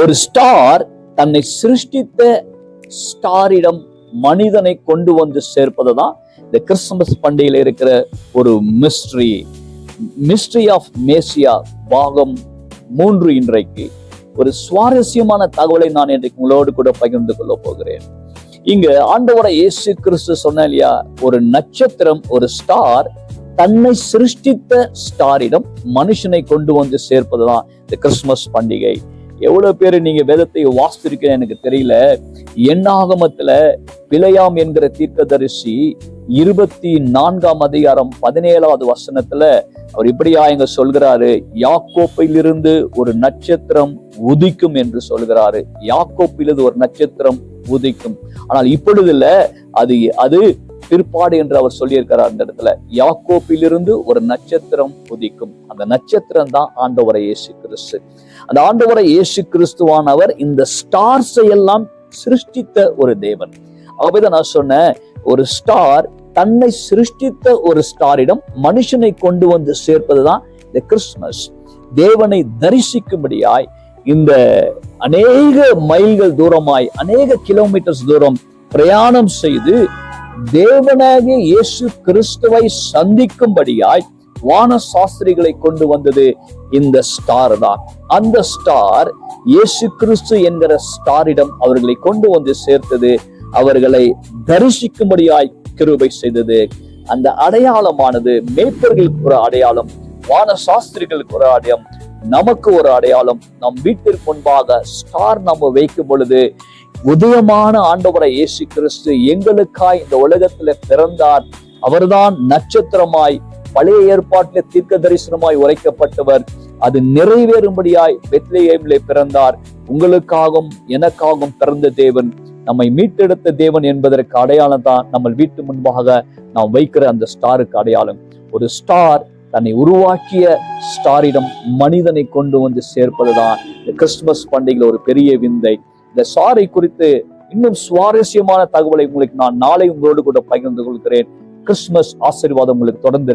ஒரு ஸ்டார் தன்னை சிருஷ்டித்த ஸ்டாரிடம் மனிதனை கொண்டு வந்து சேர்ப்பது தான் இந்த கிறிஸ்துமஸ் பண்டிகையில் இருக்கிற ஒரு மிஸ்ட்ரி மிஸ்ட்ரி ஆஃப் மேசியா பாகம் மூன்று இன்றைக்கு. ஒரு சுவாரஸ்யமான தகவலை நான் இன்றைக்கு உங்களோடு கூட பகிர்ந்து கொள்ள போகிறேன். இங்க ஆண்டவரை இயேசு கிறிஸ்து சொன்ன இல்லையா ஒரு நட்சத்திரம் ஒரு ஸ்டார் தன்னை சிருஷ்டித்த ஸ்டாரிடம் மனுஷனை கொண்டு வந்து சேர்ப்பதுதான் இந்த கிறிஸ்துமஸ் பண்டிகை. எவ்வளோ பேர் நீங்கள் வேதத்தை வாசித்திருக்க எனக்கு தெரியல. எண்ணாகமத்தில் பிழையாம் என்கிற தீர்க்கதரிசி இருபத்தி நான்காம் அதிகாரம் பதினேழாவது வசனத்துல அவர் இப்படியா இங்க சொல்கிறாரு யாக்கோப்பிலிருந்து ஒரு நட்சத்திரம் உதிக்கும் என்று சொல்கிறாரு. யாக்கோப்பிலிருந்து ஒரு நட்சத்திரம் உதிக்கும். ஆனால் இப்பொழுதுல அது அது பிற்பாடு என்று அவர் சொல்லியிருக்கிறார் அந்த இடத்துல. யாக்கோப்பிலிருந்து ஒரு நட்சத்திரம் உதிக்கும். அந்த நட்சத்திரம் தான் ஆண்டவரை இயேசு கிறிஸ்து அந்த ஆண்டவரை இயேசு கிறிஸ்துவானவர் இந்த ஸ்டார்ஸை எல்லாம் சிருஷ்டித்த ஒரு தேவன். ஆகவேதான் நான் சொன்னேன் ஒரு ஸ்டார் தன்னை சிருஷ்டித்த ஒரு ஸ்டாரிடம் மனுஷனை கொண்டு வந்து சேர்ப்பதுதான் இந்த கிறிஸ்துமஸ். தேவனை தரிசிக்கும்படியாய் இந்த அநேக மைல்கள் தூரமாய் அநேக கிலோமீட்டர்ஸ் தூரம் பிரயாணம் செய்து தேவனாகிய இயேசு கிறிஸ்துவை சந்திக்கும்படியாய் வான சாஸ்திரிகளை கொண்டு வந்தது இந்த ஸ்டார் தான். அந்த ஸ்டார் இயேசு கிறிஸ்து என்கிற ஸ்டாரிடம் அவர்களை கொண்டு வந்து சேர்த்தது. அவர்களை தரிசிக்கும்படியாய் கிருபை செய்தது. அந்த அடையாளமானது மேய்ப்பர்களுக்கு ஒரு அடையாளம் வான சாஸ்திரிகளுக்கு ஒரு அடையாளம் நமக்கு ஒரு அடையாளம். நம் வீட்டிற்கு முன்பாக ஸ்டார் நம்ம வைக்கும் பொழுது உதயமான ஆண்டவரை இயேசு கிறிஸ்து எங்களுக்காய் இந்த உலகத்துல பிறந்தார். அவர்தான் நட்சத்திரமாய் பழைய ஏற்பாட்டில தீர்க்க தரிசனமாய் உரைக்கப்பட்டவர். அது நிறைவேறும்படியாய் பெத்லேயேமிலே பிறந்தார். உங்களுக்காகவும் எனக்காகவும் பிறந்த தேவன். நம்மை மீட்டெடுத்த தேவன் என்பதற்கு அடையாளம் தான் நம்ம வீட்டு முன்பாக நாம் வைக்கிற அந்த ஸ்டாருக்கு அடையாளம். ஒரு ஸ்டார் தன்னை உருவாக்கிய ஸ்டாரிடம் மனிதனை கொண்டு வந்து சேர்ப்பதுதான் இந்த கிறிஸ்துமஸ் பண்டிகையில் ஒரு பெரிய விந்தை. இந்த சாரை குறித்து இன்னும் சுவாரஸ்யமான தகவலை உங்களுக்கு நான் நாளை உங்களோடு கூட பகிர்ந்து கொள்கிறேன். கிறிஸ்துமஸ் ஆசீர்வாதம் உங்களுக்கு தொடர்ந்து